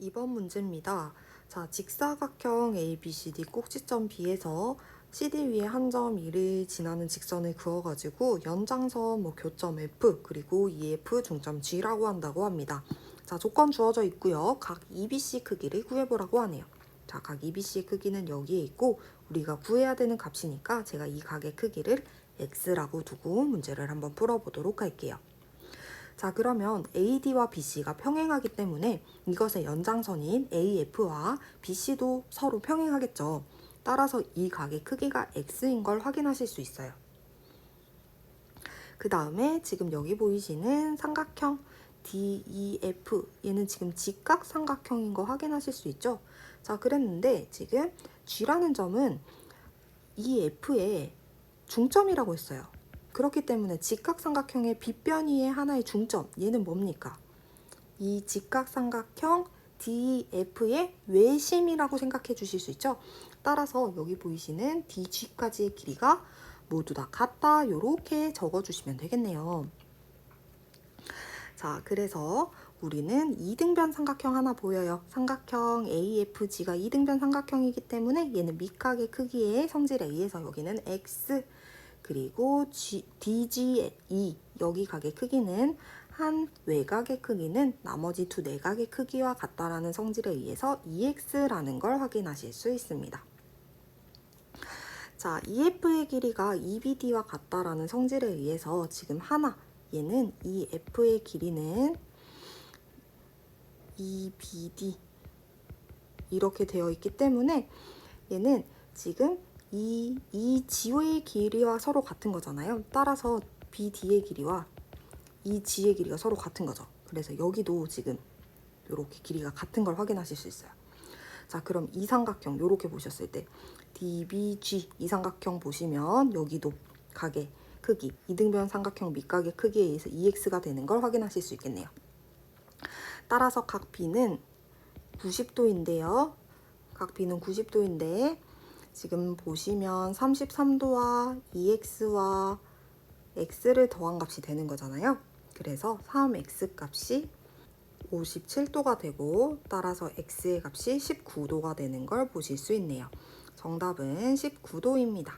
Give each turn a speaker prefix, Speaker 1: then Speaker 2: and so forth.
Speaker 1: 2번 문제입니다. 자, 직사각형 ABCD 꼭지점 B에서 CD 위에 한 점 1을 지나는 직선을 그어가지고 연장선 뭐 교점 F 그리고 EF 중점 G라고 한다고 합니다. 자, 조건 주어져 있고요. 각 EBC 크기를 구해보라고 하네요. 자, 각 EBC의 크기는 여기에 있고 우리가 구해야 되는 값이니까 제가 이 각의 크기를 X라고 두고 문제를 한번 풀어보도록 할게요. 자, 그러면 AD와 BC가 평행하기 때문에 이것의 연장선인 AF와 BC도 서로 평행하겠죠. 따라서 이 각의 크기가 X인 걸 확인하실 수 있어요. 그 다음에 지금 여기 보이시는 삼각형 DEF 얘는 지금 직각 삼각형인 거 확인하실 수 있죠. 자, 그랬는데 지금 G라는 점은 이 F의 중점이라고 했어요. 그렇기 때문에 직각삼각형의 빗변이의 하나의 중점 얘는 뭡니까? 이 직각삼각형 DF의 외심이라고 생각해 주실 수 있죠? 따라서 여기 보이시는 DG까지의 길이가 모두 다 같다 이렇게 적어 주시면 되겠네요. 자, 그래서 우리는 이등변 삼각형 하나 보여요. 삼각형 AFG가 이등변 삼각형이기 때문에 얘는 밑각의 크기의 성질에 의해서 여기는 X 그리고 G, DGE 여기 각의 크기는 한 외곽의 크기는 나머지 두 내각의 크기와 같다라는 성질에 의해서 EX라는 걸 확인하실 수 있습니다. 자, EF의 길이가 EBD와 같다라는 성질에 의해서 지금 하나 얘는 이 F의 길이는 EBD 이렇게 되어 있기 때문에 얘는 지금 이, 이 지호의 길이와 서로 같은 거잖아요. 따라서 BD의 길이와 이 G의 길이가 서로 같은 거죠. 그래서 여기도 지금 이렇게 길이가 같은 걸 확인하실 수 있어요. 자, 그럼 이 삼각형 이렇게 보셨을 때 DBG 이 삼각형 보시면 여기도 각의 크기 이등변 삼각형 밑각의 크기에 의해서 EX가 되는 걸 확인하실 수 있겠네요. 따라서 각 B는 90도인데요. 각 B는 90도인데 지금 보시면 33도와 EX와 X를 더한 값이 되는 거잖아요. 그래서 3X 값이 57도가 되고 따라서 X의 값이 19도가 되는 걸 보실 수 있네요. 정답은 19도입니다.